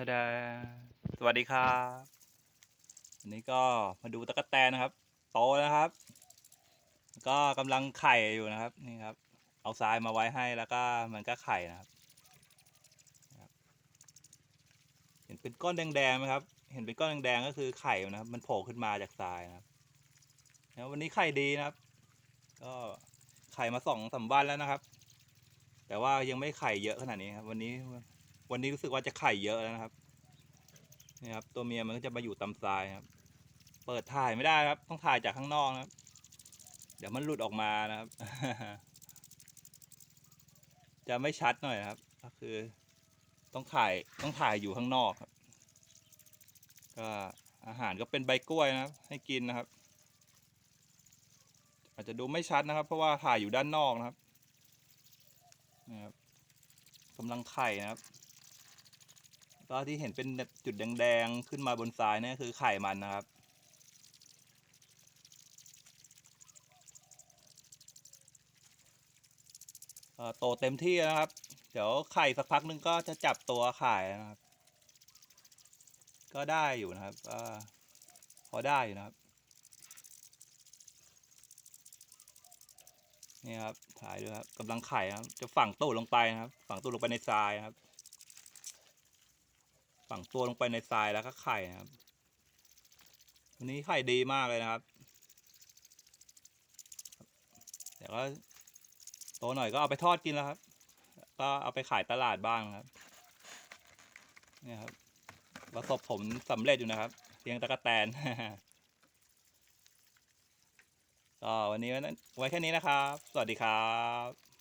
ทาดาสวัสดีครับวันนี้ก็มาดูตะกั่แตนนะครับ โตแล้วนะครับ ก็กำลังไข่อยู่นะครับ นี่ครับ เอาทรายมาไว้ให้แล้วก็มันก็ไข่นะครับนะครับ เห็นเป็นก้อนแดงๆไหมครับ เห็นเป็นก้อนแดงๆก็คือไข่นะครับ มันโผล่ขึ้นมาจากทรายนะครับแล้ววันนี้ไข่ดีนะครับ ก็ไข่มาสองสามวันแล้วนะครับ แต่ว่ายังไม่ไข่เยอะขนาดนี้ครับ วันนี้ วันนี้รู้สึกว่าจะไข่เยอะแล้วนะครับนี่ครับ ตัวเมียมันก็จะมาอยู่ตามทรายครับ เปิดถ่ายไม่ได้ครับ ต้องถ่ายจากข้างนอกนะครับ เดี๋ยวมันหลุดออกมานะครับ จะไม่ชัดหน่อยครับ ก็คือ ต้องถ่ายต้องถ่ายอยู่ข้างนอกครับ ก็อาหารก็เป็นใบกล้วยนะครับ ให้กินนะครับ อาจจะดูไม่ชัดนะครับ เพราะว่าถ่ายอยู่ด้านนอกนะครับนี่ครับกำลังไข่นะครับ ก็ที่เห็นเป็นแบบจุดแดงๆขึ้นมาบนทรายนี่คือไข่มันนะครับโตเต็มที่แล้วนะครับ เดี๋ยวไข่สักพักหนึงก็จะจับตัวไขายนะครับ ก็ได้อยู่นะครับก็พอได้อยู่นะครับ นี่ครับถ่ายด้วยครับกำลังไข่นะครับ จะฝังตูดลงไปนะครับ ฝังตูดลงไปในทรายนะครับ ฝังตัวลงไปในทรายแล้วก็ไข่นะครับวันนี้ไข่ดีมากเลยนะครับ เดี๋ยวก็โตหน่อยก็เอาไปทอดกินแล้วครับ ก็เอาไปขายตลาดบ้างครับ เนี่ยครับประสบผลสำเร็จอยู่นะครับเลี้ยงตะกะแตนก็วันนี้ไว้แค่นี้นะครับ สวัสดีครับ